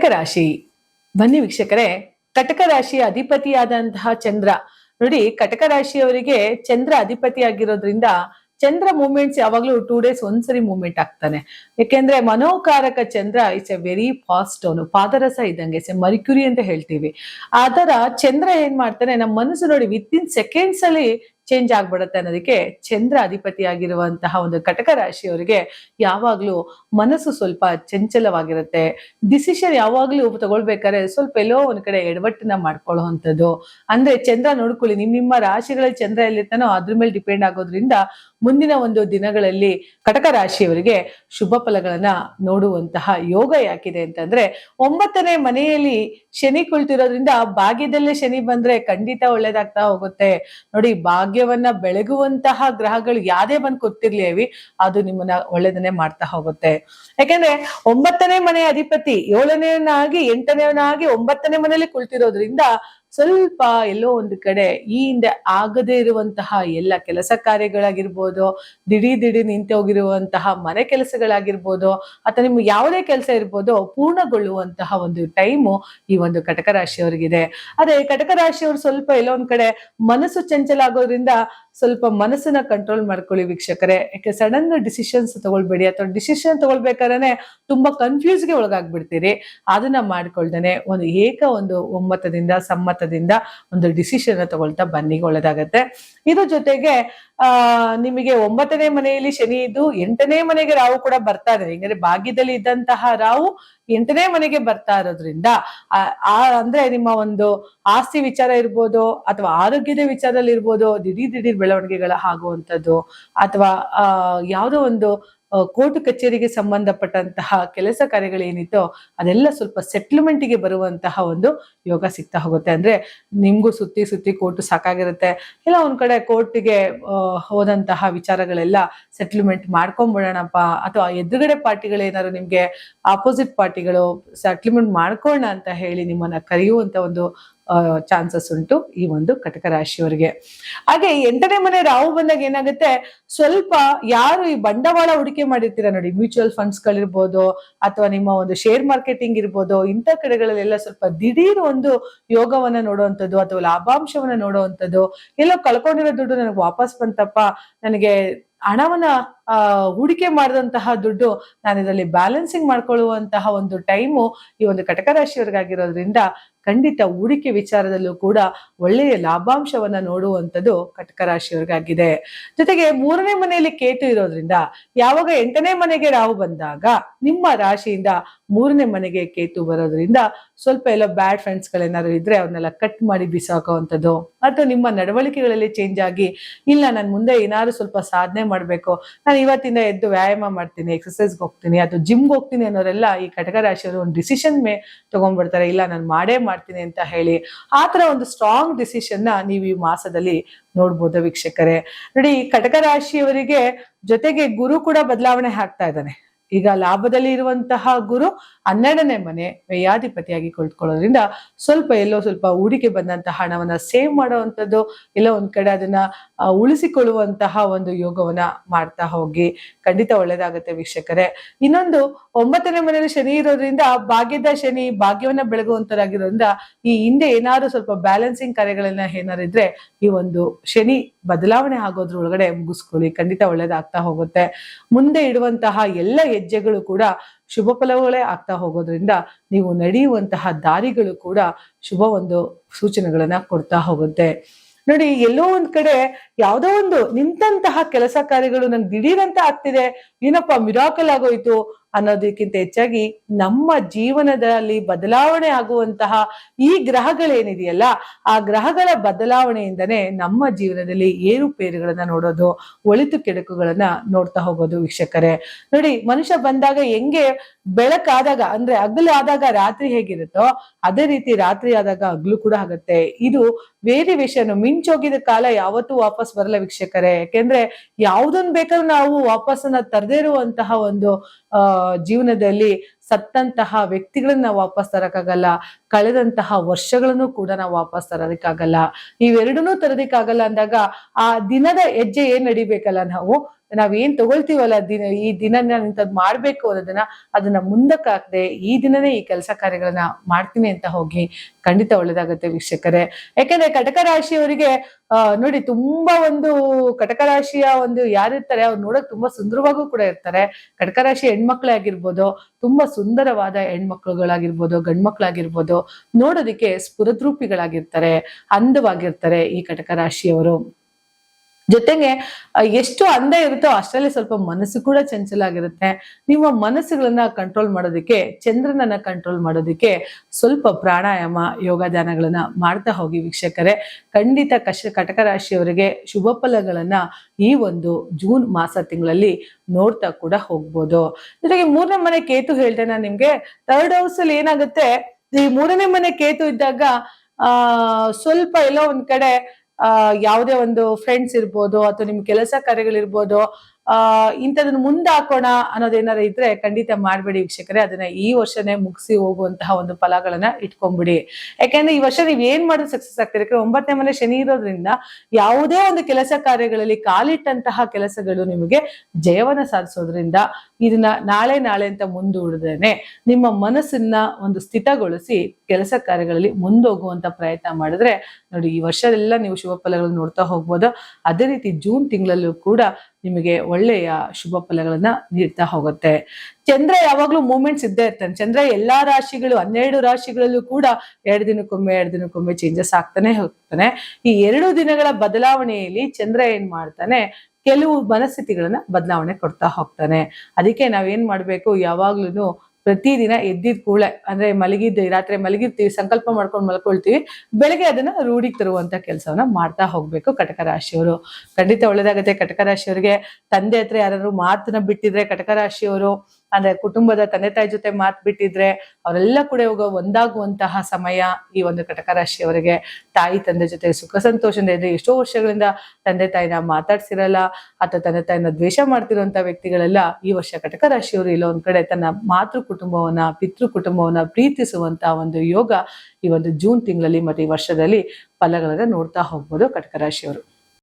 ಕಟಕ ರಾಶಿ. ಬನ್ನಿ ವೀಕ್ಷಕರೇ, ಕಟಕ ರಾಶಿಯ ಅಧಿಪತಿಯಾದಂತಹ ಚಂದ್ರ. ನೋಡಿ, ಕಟಕ ರಾಶಿಯವರಿಗೆ ಚಂದ್ರ ಅಧಿಪತಿ ಆಗಿರೋದ್ರಿಂದ ಚಂದ್ರ ಮೂಮೆಂಟ್ಸ್ ಯಾವಾಗ್ಲೂ ಟೂ ಡೇಸ್ ಒಂದ್ಸರಿ ಮೂವ್ಮೆಂಟ್ ಆಗ್ತಾನೆ. ಯಾಕೆಂದ್ರೆ ಮನೋಕಾರಕ Chandra it's a very fast ಅವನು ಪಾದರಸ ಇದ್ದಂಗೆ ಸೆ ಮರಿಕ್ಯುರಿ ಅಂತ ಹೇಳ್ತೀವಿ. ಆತರ ಚಂದ್ರ ಏನ್ ಮಾಡ್ತಾನೆ ನಮ್ಮ ಮನಸ್ಸು ನೋಡಿ ವಿತ್ ಇನ್ ಸೆಕೆಂಡ್ಸ್ ಅಲ್ಲಿ ಚೇಂಜ್ ಆಗ್ಬಿಡತ್ತೆ ಅನ್ನೋದಕ್ಕೆ ಚಂದ್ರ ಅಧಿಪತಿಯಾಗಿರುವಂತಹ ಒಂದು ಕಟಕ ರಾಶಿಯವರಿಗೆ ಯಾವಾಗ್ಲೂ ಮನಸ್ಸು ಸ್ವಲ್ಪ ಚಂಚಲವಾಗಿರುತ್ತೆ. ಡಿಸಿಷನ್ ಯಾವಾಗ್ಲೂ ತಗೊಳ್ಬೇಕಾದ್ರೆ ಸ್ವಲ್ಪ ಎಲ್ಲೋ ಒಂದ್ ಕಡೆ ಎಡವಟ್ಟನ್ನ ಮಾಡ್ಕೊಳ್ಳುವಂಥದ್ದು. ಅಂದ್ರೆ ಚಂದ್ರ ನೋಡ್ಕೊಳ್ಳಿ, ನಿಮ್ ನಿಮ್ಮ ರಾಶಿಗಳಲ್ಲಿ ಚಂದ್ರ ಎಲ್ಲಿರ್ತಾನೋ ಅದ್ರ ಮೇಲೆ ಡಿಪೆಂಡ್ ಆಗೋದ್ರಿಂದ ಮುಂದಿನ ಒಂದು ದಿನಗಳಲ್ಲಿ ಕಟಕ ರಾಶಿಯವರಿಗೆ ಶುಭ ಫಲಗಳನ್ನ ನೋಡುವಂತಹ ಯೋಗ ಯಾಕಿದೆ ಅಂತಂದ್ರೆ ಒಂಬತ್ತನೇ ಮನೆಯಲ್ಲಿ ಶನಿ ಕುಳಿತಿರೋದ್ರಿಂದ ಭಾಗ್ಯದಲ್ಲೇ ಶನಿ ಬಂದ್ರೆ ಖಂಡಿತ ಒಳ್ಳೇದಾಗ್ತಾ ಹೋಗುತ್ತೆ. ನೋಡಿ, ಭಾಗ್ಯವನ್ನ ಬೆಳಗುವಂತಹ ಗ್ರಹಗಳು ಯಾವ್ದೇ ಬಂದು ಕೂತಿರ್ಲಿ ಅವಿ, ಅದು ನಿಮ್ಮನ್ನ ಒಳ್ಳೇದನ್ನೇ ಮಾಡ್ತಾ ಹೋಗುತ್ತೆ. ಯಾಕಂದ್ರೆ ಒಂಬತ್ತನೇ ಮನೆಯ ಅಧಿಪತಿ ಏಳನೇನಾಗಿ ಎಂಟನೇನಾಗಿ ಒಂಬತ್ತನೇ ಮನೆಯಲ್ಲಿ ಕುಳಿತಿರೋದ್ರಿಂದ ಸ್ವಲ್ಪ ಎಲ್ಲೋ ಒಂದು ಕಡೆ ಈ ಹಿಂದೆ ಆಗದೇ ಇರುವಂತಹ ಎಲ್ಲ ಕೆಲಸ ಕಾರ್ಯಗಳಾಗಿರ್ಬೋದು ದಿಢೀ ದಿಢೀ ನಿಂತು ಹೋಗಿರುವಂತಹ ಮನೆ ಕೆಲಸಗಳಾಗಿರ್ಬೋದು, ಅಥವಾ ನಿಮ್ಗೆ ಯಾವುದೇ ಕೆಲಸ ಇರ್ಬೋದು, ಪೂರ್ಣಗೊಳ್ಳುವಂತಹ ಒಂದು ಟೈಮು ಈ ಒಂದು ಕಟಕ ರಾಶಿಯವರಿಗಿದೆ. ಅದೇ ಕಟಕ ರಾಶಿಯವರು ಸ್ವಲ್ಪ ಎಲ್ಲೋ ಒಂದ್ ಕಡೆ ಮನಸ್ಸು ಚಂಚಲ ಆಗೋದ್ರಿಂದ ಸ್ವಲ್ಪ ಮನಸ್ಸನ್ನ ಕಂಟ್ರೋಲ್ ಮಾಡ್ಕೊಳ್ಳಿ ವೀಕ್ಷಕರೇ. ಯಾಕೆ ಸಡನ್ ಡಿಸಿಷನ್ಸ್ ತಗೊಳ್ಬೇಡಿ, ಅಥವಾ ಡಿಸಿಷನ್ ತಗೊಳ್ಬೇಕಾದ್ರೆ ತುಂಬಾ ಕನ್ಫ್ಯೂಸ್ಗೆ ಒಳಗಾಗ್ಬಿಡ್ತೀರಿ. ಅದನ್ನ ಮಾಡ್ಕೊಳ್ದೇನೆ ಒಂದು ಏಕ ಒಂದು ಒಮ್ಮತದಿಂದ ಸಮ್ಮತದಿಂದ ಒಂದು ಡಿಸಿಷನ್ ತಗೊಳ್ತಾ ಬನ್ನಿ ಒಳ್ಳೇದಾಗತ್ತೆ. ಇದು ಜೊತೆಗೆ, ಆ, ನಿಮಗೆ ಒಂಬತ್ತನೇ ಮನೆಯಲ್ಲಿ ಶನಿ ಇದ್ದು ಎಂಟನೇ ಮನೆಗೆ ರಾವು ಕೂಡ ಬರ್ತಾ ಇದೆ ಹಿಂಗಾದ್ರೆ ಭಾಗ್ಯದಲ್ಲಿ ಇದ್ದಂತಹ ರಾಹು ಎಂಟನೇ ಮನೆಗೆ ಬರ್ತಾ ಇರೋದ್ರಿಂದ, ಆ- ಅಂದ್ರೆ ನಿಮ್ಮ ಒಂದು ಆಸ್ತಿ ವಿಚಾರ ಇರ್ಬೋದು ಅಥವಾ ಆರೋಗ್ಯದ ವಿಚಾರದಲ್ಲಿ ಇರ್ಬೋದು, ದಿಢೀರ್ ದಿಢೀರ್ ಬೆಳವಣಿಗೆಗಳ ಆಗುವಂಥದ್ದು ಅಥವಾ, ಆ, ಯಾವುದೋ ಒಂದು ಕೋರ್ಟ್ ಕಚೇರಿಗೆ ಸಂಬಂಧಪಟ್ಟಂತಹ ಕೆಲಸ ಕಾರ್ಯಗಳೇನಿತ್ತೋ ಅದೆಲ್ಲ ಸ್ವಲ್ಪ ಸೆಟ್ಲ್ಮೆಂಟಿಗೆ ಬರುವಂತಹ ಒಂದು ಯೋಗ ಸಿಗ್ತಾ ಹೋಗುತ್ತೆ. ಅಂದ್ರೆ ನಿಮ್ಗೂ ಸುತ್ತಿ ಸುತ್ತಿ ಕೋರ್ಟ್ ಸಾಕಾಗಿರುತ್ತೆ. ಇಲ್ಲ, ಒಂದ್ ಕಡೆ ಕೋರ್ಟ್ಗೆ ಹೋದಂತಹ ವಿಚಾರಗಳೆಲ್ಲ ಸೆಟ್ಲ್ಮೆಂಟ್ ಮಾಡ್ಕೊಂಡ್ಬಿಡೋಣಪ್ಪ ಅಥವಾ ಎದುರುಗಡೆ ಪಾರ್ಟಿಗಳೇನಾದ್ರು ನಿಮ್ಗೆ ಆಪೋಸಿಟ್ ಪಾರ್ಟಿಗಳು ಸೆಟ್ಲ್ಮೆಂಟ್ ಮಾಡ್ಕೊಳ್ಳೋಣ ಅಂತ ಹೇಳಿ ನಿಮ್ಮನ್ನ ಕರೆಯುವಂತ ಒಂದು ಚಾನ್ಸಸ್ ಉಂಟು ಈ ಒಂದು ಕಟಕ ರಾಶಿಯವರಿಗೆ. ಹಾಗೆ ಎಂಟನೇ ಮನೆ ರಾಹು ಬಂದಾಗ ಏನಾಗುತ್ತೆ? ಸ್ವಲ್ಪ ಯಾರು ಈ ಬಂಡವಾಳ ಹೂಡಿಕೆ ಮಾಡಿರ್ತೀರಾ ನೋಡಿ, ಮ್ಯೂಚುವಲ್ ಫಂಡ್ಸ್ ಗಳಿರ್ಬೋದು ಅಥವಾ ನಿಮ್ಮ ಒಂದು ಶೇರ್ ಮಾರ್ಕೆಟಿಂಗ್ ಇರ್ಬೋದು, ಇಂಥ ಕಡೆಗಳಲ್ಲೆಲ್ಲ ಸ್ವಲ್ಪ ದಿಢೀರ್ ಒಂದು ಯೋಗವನ್ನ ನೋಡುವಂಥದ್ದು ಅಥವಾ ಲಾಭಾಂಶವನ್ನ ನೋಡುವಂಥದ್ದು, ಎಲ್ಲೋ ಕಳ್ಕೊಂಡಿರೋ ದುಡ್ಡು ನನಗೆ ವಾಪಸ್ ಬಂತಪ್ಪ, ನನಗೆ ಹಣವನ್ನ ಹೂಡಿಕೆ ಮಾಡಿದಂತಹ ದುಡ್ಡು ನಾನು ಇದರಲ್ಲಿ ಬ್ಯಾಲೆನ್ಸಿಂಗ್ ಮಾಡ್ಕೊಳ್ಳುವಂತಹ ಒಂದು ಟೈಮು ಈ ಒಂದು ಕಟಕ ರಾಶಿಯವರಿಗಾಗಿರೋದ್ರಿಂದ ಖಂಡಿತ ಹೂಡಿಕೆ ವಿಚಾರದಲ್ಲೂ ಕೂಡ ಒಳ್ಳೆಯ ಲಾಭಾಂಶವನ್ನ ನೋಡುವಂಥದ್ದು ಕಟಕ ರಾಶಿಯವರಿಗಾಗಿದೆ ಜೊತೆಗೆ ಮೂರನೇ ಮನೆಯಲ್ಲಿ ಕೇತು ಇರೋದ್ರಿಂದ ಯಾವಾಗ ಎಂಟನೇ ಮನೆಗೆ ರಾಹು ಬಂದಾಗ ನಿಮ್ಮ ರಾಶಿಯಿಂದ ಮೂರನೇ ಮನೆಗೆ ಕೇತು ಬರೋದ್ರಿಂದ ಸ್ವಲ್ಪ ಎಲ್ಲೋ ಬ್ಯಾಡ್ ಫ್ರೆಂಡ್ಸ್ ಗಳೇನಾದ್ರು ಇದ್ರೆ ಅವ್ರನ್ನೆಲ್ಲ ಕಟ್ ಮಾಡಿ ಬಿಸಾಕುವಂಥದ್ದು. ಅಥವಾ ನಿಮ್ಮ ನಡವಳಿಕೆಗಳಲ್ಲಿ ಚೇಂಜ್ ಆಗಿ, ಇಲ್ಲ, ನಾನು ಮುಂದೆ ಏನಾದ್ರು ಸ್ವಲ್ಪ ಸಾಧನೆ ಮಾಡಬೇಕು. ನಾನು ಇವತ್ತಿಂದ ಎದ್ದು ವ್ಯಾಯಾಮ ಮಾಡ್ತೀನಿ ಎಕ್ಸಸೈಸ್ಗೆ ಹೋಗ್ತೀನಿ ಅಥವಾ ಜಿಮ್ಗೆ ಹೋಗ್ತೀನಿ ಅನ್ನೋರೆಲ್ಲ ಈ ಕಟಕ ರಾಶಿಯವರು ಒಂದು ಡಿಸಿಷನ್ ಮೇ ತೊಗೊಂಡ್ಬಿಡ್ತಾರೆ. ಇಲ್ಲ, ನಾನು ಮಾಡೇ ಮಾಡ್ತೀನಿ ಅಂತ ಹೇಳಿ ಆ ಥರ ಒಂದು ಸ್ಟ್ರಾಂಗ್ ಡಿಸಿಷನ್ನ ನೀವು ಈ ಮಾಸದಲ್ಲಿ ನೋಡ್ಬೋದು ವೀಕ್ಷಕರೇ. ನೋಡಿ, ಈ ಕಟಕ ರಾಶಿಯವರಿಗೆ ಜೊತೆಗೆ ಗುರು ಕೂಡ ಬದಲಾವಣೆ ಆಗ್ತಾ ಇದ್ದಾನೆ. ಈಗ ಲಾಭದಲ್ಲಿ ಇರುವಂತಹ ಗುರು ಹನ್ನೆರಡನೇ ಮನೆ ವ್ಯಯಾಧಿಪತಿಯಾಗಿ ಕುಳಿತುಕೊಳ್ಳೋದ್ರಿಂದ ಸ್ವಲ್ಪ ಎಲ್ಲೋ ಸ್ವಲ್ಪ ಹೂಡಿಕೆ ಬಂದಂತಹ ಹಣವನ್ನ ಸೇವ್ ಮಾಡುವಂಥದ್ದು ಇಲ್ಲ ಒಂದ್ ಕಡೆ ಅದನ್ನ ಉಳಿಸಿಕೊಳ್ಳುವಂತಹ ಒಂದು ಯೋಗವನ್ನ ಮಾಡ್ತಾ ಹೋಗಿ. ಖಂಡಿತ ಒಳ್ಳೇದಾಗುತ್ತೆ ವೀಕ್ಷಕರೇ. ಇನ್ನೊಂದು, ಒಂಬತ್ತನೇ ಮನೆಯಲ್ಲಿ ಶನಿ ಇರೋದ್ರಿಂದ ಭಾಗ್ಯದ ಶನಿ ಭಾಗ್ಯವನ್ನ ಬೆಳಗುವಂತರಾಗಿರೋದ್ರಿಂದ ಈ ಹಿಂದೆ ಏನಾದ್ರು ಸ್ವಲ್ಪ ಬ್ಯಾಲೆನ್ಸಿಂಗ್ ಕಾರ್ಯಗಳನ್ನ ಏನಾರು ಇದ್ರೆ ಈ ಒಂದು ಶನಿ ಬದಲಾವಣೆ ಆಗೋದ್ರ ಒಳಗಡೆ ಮುಗಿಸ್ಕೊಳ್ಳಿ. ಖಂಡಿತ ಒಳ್ಳೇದಾಗ್ತಾ ಹೋಗುತ್ತೆ. ಮುಂದೆ ಇಡುವಂತಹ ಎಲ್ಲ ಹೆಜ್ಜೆಗಳು ಕೂಡ ಶುಭ ಫಲಗಳೇ ಆಗ್ತಾ ಹೋಗೋದ್ರಿಂದ ನೀವು ನಡೆಯುವಂತಹ ದಾರಿಗಳು ಕೂಡ ಶುಭ ಒಂದು ಸೂಚನೆಗಳನ್ನ ಕೊಡ್ತಾ ಹೋಗುತ್ತೆ. ನೋಡಿ, ಎಲ್ಲೋ ಒಂದ್ ಕಡೆ ಯಾವ್ದೋ ಒಂದು ನಿಂತಹ ಕೆಲಸ ಕಾರ್ಯಗಳು ನನ್ಗೆ ದಿಢೀರಂತ ಆಗ್ತಿದೆ. ಏನಪ್ಪ ಮಿರಾಕಲ್ ಆಗೋಯ್ತು. ಅನ್ನೋದಕ್ಕಿಂತ ಹೆಚ್ಚಾಗಿ ನಮ್ಮ ಜೀವನದಲ್ಲಿ ಬದಲಾವಣೆ ಆಗುವಂತಹ ಈ ಗ್ರಹಗಳೇನಿದೆಯಲ್ಲ, ಆ ಗ್ರಹಗಳ ಬದಲಾವಣೆಯಿಂದನೇ ನಮ್ಮ ಜೀವನದಲ್ಲಿ ಏರುಪೇರುಗಳನ್ನ ನೋಡೋದು, ಒಳಿತು ಕೆಡುಕುಗಳನ್ನ ನೋಡ್ತಾ ಹೋಗೋದು ವೀಕ್ಷಕರೇ. ನೋಡಿ, ಮನುಷ್ಯ ಬಂದಾಗ ಹೆಂಗೆ ಬೆಳಕಾದಾಗ, ಅಂದ್ರೆ ಆದಾಗ ರಾತ್ರಿ ಹೇಗಿರುತ್ತೋ, ಅದೇ ರೀತಿ ರಾತ್ರಿ ಆದಾಗ ಹಗ್ಲು ಕೂಡ ಆಗುತ್ತೆ. ಇದು ವೇರಿಯೇಷನ್ ಮಿಂಚೋಗಿದ ಕಾಲ ಯಾವತ್ತೂ ವಾಪಸ್ ಬರಲ್ಲ ವೀಕ್ಷಕರೇ. ಯಾಕೆಂದ್ರೆ ಯಾವ್ದನ್ ಬೇಕಾದ್ರೂ ನಾವು ವಾಪಸ್ಸನ್ನ ತರದೇ ಇರುವಂತಹ ಒಂದು, ಆ ಜೀವನದಲ್ಲಿ ಸತ್ತಂತಹ ವ್ಯಕ್ತಿಗಳನ್ನ ವಾಪಸ್ ತರಕ್ಕಾಗಲ್ಲ, ಕಳೆದಂತಹ ವರ್ಷಗಳನ್ನು ಕೂಡ ನಾವು ವಾಪಸ್ ತರೋದಕ್ಕಾಗಲ್ಲ. ಇವೆರಡನ್ನೂ ತರೋದಕ್ಕಾಗಲ್ಲ ಅಂದಾಗ ಆ ದಿನದ ಹೆಜ್ಜೆ ಏನ್ ನಡಿಬೇಕಲ್ಲ ನಾವು? ನಾವ್ ಏನ್ ತಗೊಳ್ತೀವಲ್ಲ ದಿನ, ಈ ದಿನ ಇಂಥದ್ ಮಾಡ್ಬೇಕು ಅನ್ನೋದನ್ನ ಅದನ್ನ ಮುಂದಕ್ಕಾಗದೆ ಈ ದಿನನೇ ಈ ಕೆಲಸ ಕಾರ್ಯಗಳನ್ನ ಮಾಡ್ತೀನಿ ಅಂತ ಹೋಗಿ ಖಂಡಿತ ಒಳ್ಳೇದಾಗುತ್ತೆ ವೀಕ್ಷಕರೇ. ಯಾಕಂದ್ರೆ ಕಟಕ ರಾಶಿಯವರಿಗೆ ನೋಡಿ ತುಂಬಾ ಒಂದು ಕಟಕ ರಾಶಿಯ ಒಂದು ಯಾರಿರ್ತಾರೆ, ಅವ್ರು ನೋಡಕ್ ತುಂಬಾ ಸುಂದರವಾಗೂ ಕೂಡ ಇರ್ತಾರೆ. ಕಟಕ ರಾಶಿ ಹೆಣ್ಮಕ್ಳೇ ಆಗಿರ್ಬೋದು, ತುಂಬಾ ಸುಂದರವಾದ ಹೆಣ್ಮಕ್ಳುಗಳಾಗಿರ್ಬೋದು ಗಂಡ್ಮಕ್ಳಾಗಿರ್ಬೋದು ನೋಡೋದಕ್ಕೆ ಸ್ಫುರದ್ರೂಪಿಗಳಾಗಿರ್ತಾರೆ ಅಂದವಾಗಿರ್ತಾರೆ ಈ ಕಟಕ ರಾಶಿಯವರು. ಜೊತೆಗೆ ಎಷ್ಟು ಅಂದ ಇರುತ್ತೋ ಅಷ್ಟರಲ್ಲಿ ಸ್ವಲ್ಪ ಮನಸ್ಸು ಕೂಡ ಚಂಚಲ ಆಗಿರುತ್ತೆ ನಿಮ್ಮ ಮನಸ್ಸುಗಳನ್ನ ಕಂಟ್ರೋಲ್ ಮಾಡೋದಕ್ಕೆ, ಚಂದ್ರನನ್ನ ಕಂಟ್ರೋಲ್ ಮಾಡೋದಕ್ಕೆ ಸ್ವಲ್ಪ ಪ್ರಾಣಾಯಾಮ, ಯೋಗ ಧ್ಯಾನಗಳನ್ನ ಮಾಡ್ತಾ ಹೋಗಿ ವೀಕ್ಷಕರೇ. ಖಂಡಿತ ಕಶ ಕಟಕ ರಾಶಿಯವರಿಗೆ ಶುಭ ಫಲಗಳನ್ನ ಈ ಒಂದು ಜೂನ್ ಮಾಸ ತಿಂಗಳಲ್ಲಿ ನೋಡ್ತಾ ಕೂಡ ಹೋಗ್ಬೋದು. ಜೊತೆಗೆ ಮೂರನೇ ಮನೆ ಕೇತು ಹೇಳ್ದೆ ನಾನು ನಿಮ್ಗೆ. ಥರ್ಡ್ ಹೌಸ್ ಅಲ್ಲಿ ಏನಾಗುತ್ತೆ, ಈ ಮೂರನೇ ಮನೆ ಕೇತು ಇದ್ದಾಗ, ಆ, ಸ್ವಲ್ಪ ಎಲ್ಲೋ ಒಂದ್ ಕಡೆ ಯಾವುದೇ ಒಂದು ಫ್ರೆಂಡ್ಸ್ ಇರ್ಬೋದು ಅಥವಾ ನಿಮ್ ಕೆಲಸ ಕಾರ್ಯಗಳಿರ್ಬೋದು ಆ, ಇಂಥದನ್ನ ಮುಂದೆ ಹಾಕೋಣ ಅನ್ನೋದೇನಾರ ಇದ್ರೆ ಖಂಡಿತ ಮಾಡ್ಬೇಡಿ ವೀಕ್ಷಕರೇ. ಅದನ್ನ ಈ ವರ್ಷನೇ ಮುಗಿಸಿ ಹೋಗುವಂತಹ ಒಂದು ಫಲಗಳನ್ನ ಇಟ್ಕೊಂಡ್ಬಿಡಿ. ಯಾಕೆಂದ್ರೆ ಈ ವರ್ಷ ನೀವ್ ಏನ್ ಮಾಡಿದ್ರೆ ಸಕ್ಸಸ್ ಆಗ್ತೀರಿ? ಒಂಬತ್ತನೇ ಮನೆ ಶನಿ ಇರೋದ್ರಿಂದ ಯಾವುದೇ ಒಂದು ಕೆಲಸ ಕಾರ್ಯಗಳಲ್ಲಿ ಕಾಲಿಟ್ಟಂತಹ ಕೆಲಸಗಳು ನಿಮಗೆ ಜಯವನ್ನ ಸಾಧಿಸೋದ್ರಿಂದ ಇದನ್ನ ನಾಳೆ ನಾಳೆ ಅಂತ ಮುಂದೂಡಿದ್ರೇನೆ ನಿಮ್ಮ ಮನಸ್ಸನ್ನ ಒಂದು ಸ್ಥಿತಗೊಳಿಸಿ ಕೆಲಸ ಕಾರ್ಯಗಳಲ್ಲಿ ಮುಂದೋಗುವಂತ ಪ್ರಯತ್ನ ಮಾಡಿದ್ರೆ ನೋಡಿ ಈ ವರ್ಷದೆಲ್ಲ ನೀವು ಶುಭ ಫಲಗಳನ್ನು ನೋಡ್ತಾ ಹೋಗ್ಬೋದು. ಅದೇ ರೀತಿ ಜೂನ್ ತಿಂಗಳಲ್ಲೂ ಕೂಡ ನಿಮಗೆ ಒಳ್ಳೆಯ ಶುಭ ಫಲಗಳನ್ನ ನೀಡ್ತಾ ಹೋಗುತ್ತೆ. ಚಂದ್ರ ಯಾವಾಗ್ಲೂ ಮೂಮೆಂಟ್ಸ್ ಇದ್ದೇ ಇರ್ತಾನೆ. ಚಂದ್ರ ಎಲ್ಲಾ ರಾಶಿಗಳು, ಹನ್ನೆರಡು ರಾಶಿಗಳಲ್ಲೂ ಕೂಡ ಎರಡು ದಿನಕ್ಕೊಮ್ಮೆ ಎರಡು ದಿನಕ್ಕೊಮ್ಮೆ ಚೇಂಜಸ್ ಆಗ್ತಾನೆ ಹೋಗ್ತಾನೆ. ಈ ಎರಡು ದಿನಗಳ ಬದಲಾವಣೆಯಲ್ಲಿ ಚಂದ್ರ ಏನ್ ಮಾಡ್ತಾನೆ? ಕೆಲವು ಮನಸ್ಥಿತಿಗಳನ್ನ ಬದಲಾವಣೆ ಕೊಡ್ತಾ ಹೋಗ್ತಾನೆ. ಅದಕ್ಕೆ ನಾವೇನ್ ಮಾಡ್ಬೇಕು? ಯಾವಾಗ್ಲೂ ಪ್ರತಿದಿನ ಎದ್ದಿದ್ ಕೂಳೆ ಅಂದ್ರೆ ಮಲಗಿದ್ದ, ರಾತ್ರಿ ಮಲಗಿರ್ತೀವಿ, ಸಂಕಲ್ಪ ಮಾಡ್ಕೊಂಡು ಮಲ್ಕೊಳ್ತೀವಿ, ಬೆಳಗ್ಗೆ ಅದನ್ನ ರೂಢಿಗೆ ತರುವಂತ ಕೆಲಸವನ್ನ ಮಾಡ್ತಾ ಹೋಗ್ಬೇಕು ಕಟಕ ರಾಶಿಯವರು. ಖಂಡಿತ ಒಳ್ಳೇದಾಗುತ್ತೆ. ಕಟಕ ರಾಶಿಯವರಿಗೆ ತಂದೆ ಹತ್ರ ಯಾರಾದ್ರು ಮಾತನ್ನ ಬಿಟ್ಟಿದ್ರೆ ಕಟಕ ರಾಶಿಯವರು ಅಂದ್ರೆ ಕುಟುಂಬದ ತಂದೆ ತಾಯಿ ಜೊತೆ ಮಾತು ಬಿಟ್ಟಿದ್ರೆ ಅವರೆಲ್ಲ ಕೂಡ ಇವಾಗ ಒಂದಾಗುವಂತಹ ಸಮಯ ಈ ಒಂದು ಕಟಕ ರಾಶಿಯವರಿಗೆ. ತಾಯಿ ತಂದೆ ಜೊತೆ ಸುಖ ಸಂತೋಷದಿಂದ ಇದ್ರೆ ಎಷ್ಟೋ ವರ್ಷಗಳಿಂದ ತಂದೆ ತಾಯಿನ ಮಾತಾಡ್ಸಿರಲ್ಲ ಅಥವಾ ತಂದೆ ತಾಯಿನ ದ್ವೇಷ ಮಾಡ್ತಿರುವಂತ ವ್ಯಕ್ತಿಗಳೆಲ್ಲ ಈ ವರ್ಷ ಕಟಕ ರಾಶಿಯವರು ಇಲ್ಲ ಒಂದ್ ಕಡೆ ತನ್ನ ಮಾತೃ ಕುಟುಂಬವನ್ನ, ಪಿತೃ ಕುಟುಂಬವನ್ನ ಪ್ರೀತಿಸುವಂತಹ ಒಂದು ಯೋಗ ಈ ಒಂದು ಜೂನ್ ತಿಂಗಳಲ್ಲಿ ಮತ್ತೆ ಈ ವರ್ಷದಲ್ಲಿ ಫಲಗಳನ್ನ ನೋಡ್ತಾ ಹೋಗ್ಬೋದು ಕಟಕ ರಾಶಿಯವರು.